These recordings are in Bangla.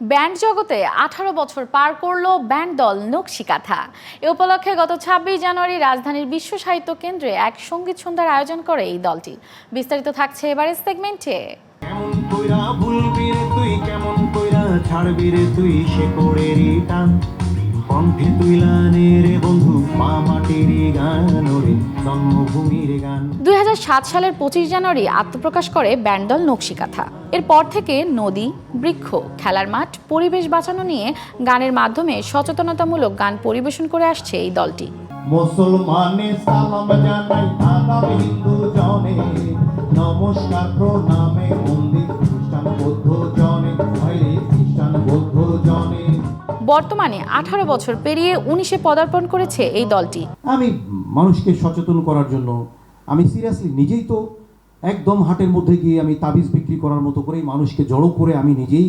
ব্যান্ড জগতে আঠারো বছর পার করল ব্যান্ড দল নকশিকাথা। এ উপলক্ষে গত ছাব্বিশ জানুয়ারি রাজধানীর বিশ্ব সাহিত্য কেন্দ্রে এক সংগীত সন্ধ্যার আয়োজন করে এই দলটি। বিস্তারিত থাকছে এবারের সেগমেন্টে। দুই সালের পঁচিশ জানুয়ারি আত্মপ্রকাশ করে ব্যান্ড দল নকশিকাথা। এরপর থেকে নদী বৃক্ষ খেলার মাঠ পরিবেশ বাঁচানো নিয়ে গানের মাধ্যমে সচেতনতামূলক গান পরিবেশন করে আসছে এই দলটি। মুসলমানে সালাম জানাই আগাম হিন্দু জনে নমস্কার প্রণামে মন্দির খ্রিস্টান বৌদ্ধ জনে হরে খ্রিস্টান বৌদ্ধ জনে বর্তমানে আঠারো বছর পেরিয়ে উনিশে পদার্পণ করেছে এই দলটি। আমি মানুষকে সচেতন করার জন্য আমি সিরিয়াসলি নিজেই তো একদম হাটের মধ্যে গিয়ে আমি তাবিজ বিক্রি করার মতো করেই মানুষকে জড়ো করে আমি নিজেই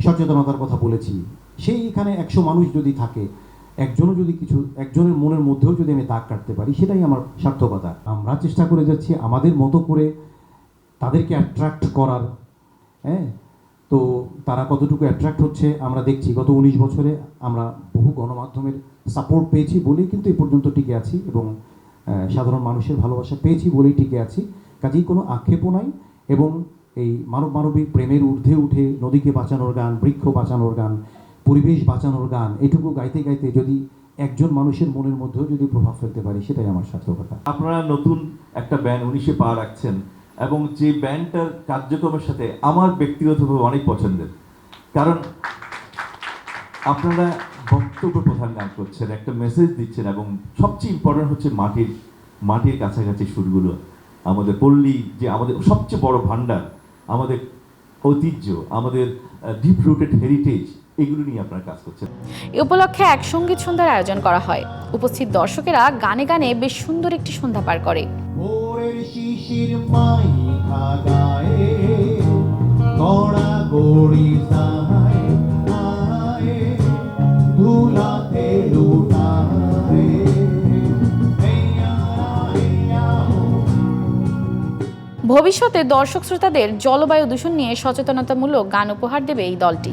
সচেতনতার কথা বলেছি। সেই এখানে একশো মানুষ যদি থাকে, একজনও যদি কিছু, একজনের মনের মধ্যেও যদি আমি দাগ কাটতে পারি, সেটাই আমার সার্থকতা। আমরা চেষ্টা করে যাচ্ছি আমাদের মতো করে তাদেরকে অ্যাট্রাক্ট করার হ্যাঁ? তো তারা কতটুকু অ্যাট্রাক্ট হচ্ছে আমরা দেখছি। গত উনিশ বছরে আমরা বহু গণমাধ্যমের সাপোর্ট পেয়েছি বলেই কিন্তু এই পর্যন্ত টিকে আছি এবং সাধারণ মানুষের ভালোবাসা পেয়েছি বলেই টিকে আছি। কাজেই কোনো আক্ষেপও নাই এবং এই মানব মানবিক প্রেমের ঊর্ধ্বে উঠে নদীকে বাঁচানোর গান, বৃক্ষ বাঁচানোর গান, পরিবেশ বাঁচানোর গান, এটুকু গাইতে গাইতে যদি একজন মানুষের মনের মধ্যেও যদি প্রভাব ফেলতে পারি, সেটাই আমার সার্থকতা। আপনারা নতুন একটা ব্যান্ড উনিশে পা রাখছেন এবং যে ব্যান্ডটার কার্যক্রমের সাথে আমার ব্যক্তিগতভাবে অনেক পছন্দের। কারণ আপনারা বক্তব্য প্রধান গান করছেন একটা মেসেজ দিচ্ছেন এবং সবচেয়ে ইম্পর্টেন্ট হচ্ছে মাটির মাটির কাছাকাছি সুরগুলো। আমাদের পল্লী যে আমাদের সবচেয়ে বড় ভান্ডার আমাদের ঐতিহ্য আমাদের ডিপ রুটেড হেরিটেজ এগুলো নিয়ে আপনারা কাজ করছেন। এ উপলক্ষে এক সংগীত সন্ধ্যার আয়োজন করা হয়। উপস্থিত দর্শকেরা গানে গানে বেশ সুন্দর একটি সন্ধ্যা পার করে। ভোরের শিশির গায়ে গড়া গড়ি ভবিষ্যতে দর্শক শ্রোতাদের জলবায়ু দূষণ নিয়ে সচেতনতামূলক গান উপহার দেবে এই দলটি।